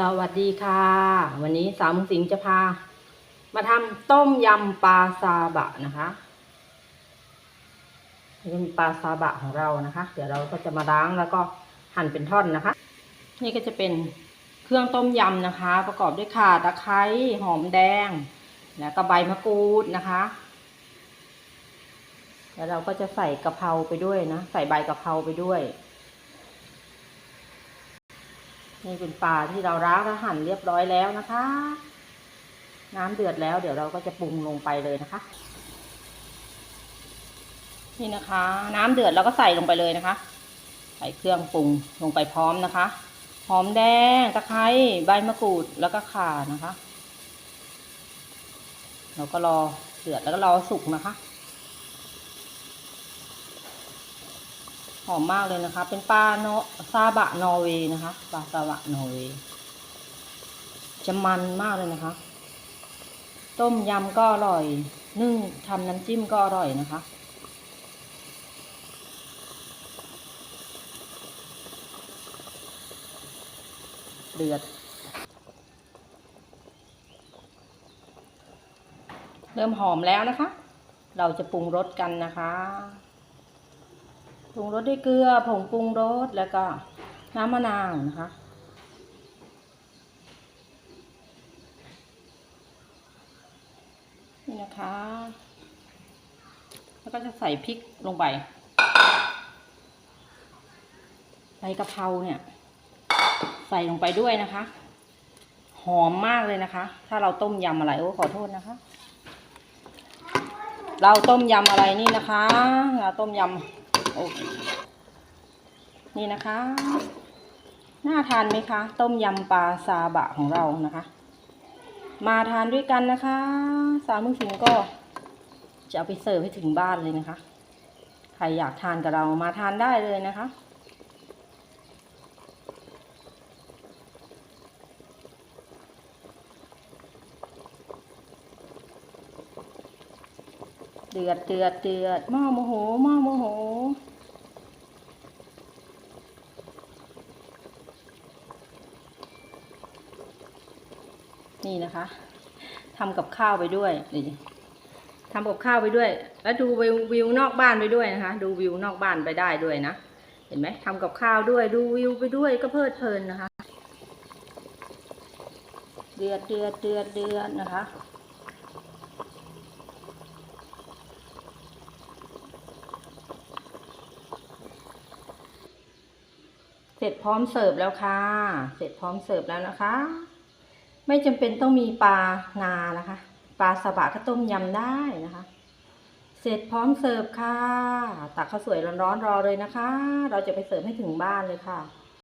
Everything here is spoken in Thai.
สวัสดีค่ะ วันนี้สาวมุงสิงจะพา มาทำต้มยำปลาซาบะนะคะนี่เป็นปลาซาบะของเรานะคะ เดี๋ยวเราก็จะมาล้างแล้วก็หั่นเป็นท่อนนะคะ นี่ก็จะเป็นเครื่องต้มยำนะคะ ประกอบด้วยข่าตะไคร้หอมแดง แล้วก็ใบมะกรูดนะคะแล้วเราก็จะใส่กะเพราไปด้วยนะ ใส่ใบกะเพราไปด้วย นี่เป็นปลาที่เราล้างและหั่นเรียบร้อยแล้วนะคะ น้ำเดือดแล้ว เดี๋ยวเราก็จะปรุงลงไปเลยนะคะ นี่นะคะ น้ำเดือดเราก็ใส่ลงไปเลยนะคะ ใส่เครื่องปรุงลงไปพร้อมนะคะหอมแดงตะไคร้ใบมะกรูดแล้วก็ข่านะคะเราก็รอเดือดแล้วก็รอสุกนะคะ หอมมากเลยนะคะ เป็นปลาโนซาบะนอร์เวย์นะคะ ปลาซาบะนอร์เวย์จะมันมากเลยนะคะ ต้มยำก็อร่อย นึ่งทำน้ำจิ้มก็อร่อยนะคะ เดือด เริ่มหอมแล้วนะคะ เราจะปรุงรสกันนะคะ ปรุงรสด้วยเกลือ ผงปรุงรส แล้วก็น้ำมะนาวนะคะ นี่นะคะ แล้วก็จะใส่พริกลงไปใส่กะเพราเนี่ย ใส่ลงไปด้วยนะคะ หอมมากเลยนะคะ ถ้าเราต้มยำอะไรโอ้ขอโทษนะคะ เราต้มยำอะไรนี่นะคะ เราต้มยำ โอเคนี่นะคะ น่าทานไหมคะ ต้มยำปลาซาบะของเรานะคะ มาทานด้วยกันนะคะ สาวมุสิงก็จะเอาไปเสิร์ฟให้ถึงบ้านเลยนะคะ ใครอยากทานกับเรามาทานได้เลยนะคะ เดือดเดือดเดือดหม้อโมโหหม้อโมโห นี่นะคะทำกับข้าวไปด้วยนี่ทำกับข้าวไปด้วย แล้วดูวิววิวนอกบ้านไปด้วยนะคะ ดูวิวนอกบ้านไปได้ด้วยนะ เห็นไหมทำกับข้าวด้วย ดูวิวไปด้วยก็เพลิดเพลินนะคะ เดือดเดือดเดือดเดือดนะคะเสร็จพร้อมเสิร์ฟแล้วค่ะ เสร็จพร้อมเสิร์ฟแล้วนะคะ ไม่จำเป็นต้องมีปลานานะคะ ปลาสบะก็ต้มยำได้นะคะ เสร็จพร้อมเสิร์ฟค่ะ ตักข้าวสวยร้อนๆรอเลยนะคะ เราจะไปเสิร์ฟให้ถึงบ้านเลยค่ะ